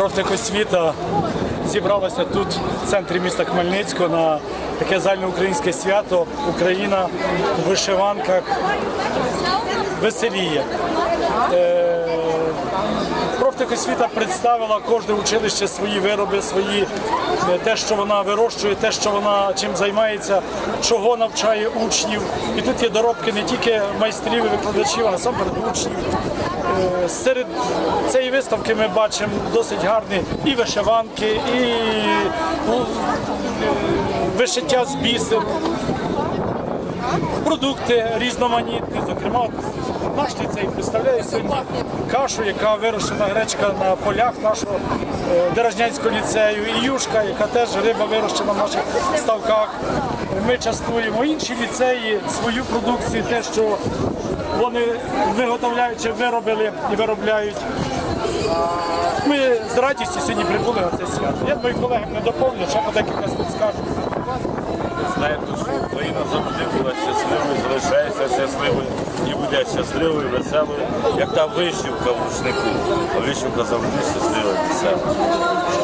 профтехосвіта зібралася тут, в центрі міста Хмельницького, на таке загальноукраїнське свято Україна в вишиванках веселіє. Профтехосвіта представила кожне училище свої вироби, свої е, те, що вона вирощує, те, що вона чим займається, чого навчає учнів. І тут є доробки не тільки майстрів і викладачів, а насамперед учнів. Е, Серед цієї виставки ми бачимо досить гарні і вишиванки, і ну, е, вишиття з бісеру, продукти різноманітні. Зокрема, наш ліцей представляє сьогодні кашу, яка вирощена гречка на полях нашого е, ліцею, і юшка, яка теж риба вирощена в наших ставках. Ми частуємо інші ліцеї свою продукцію, те, що вони виготовляють чи виробили і виробляють. Ми з радістю сьогодні прибули на це свято. Я думаю, колегам не доповню, ще по декілька слів скажу. Знаємо, що Україна завжди була щасливою, залишається щасливою і буде щасливою, веселою, як та вишивка в рушнику. А вишивка завжди щаслива і.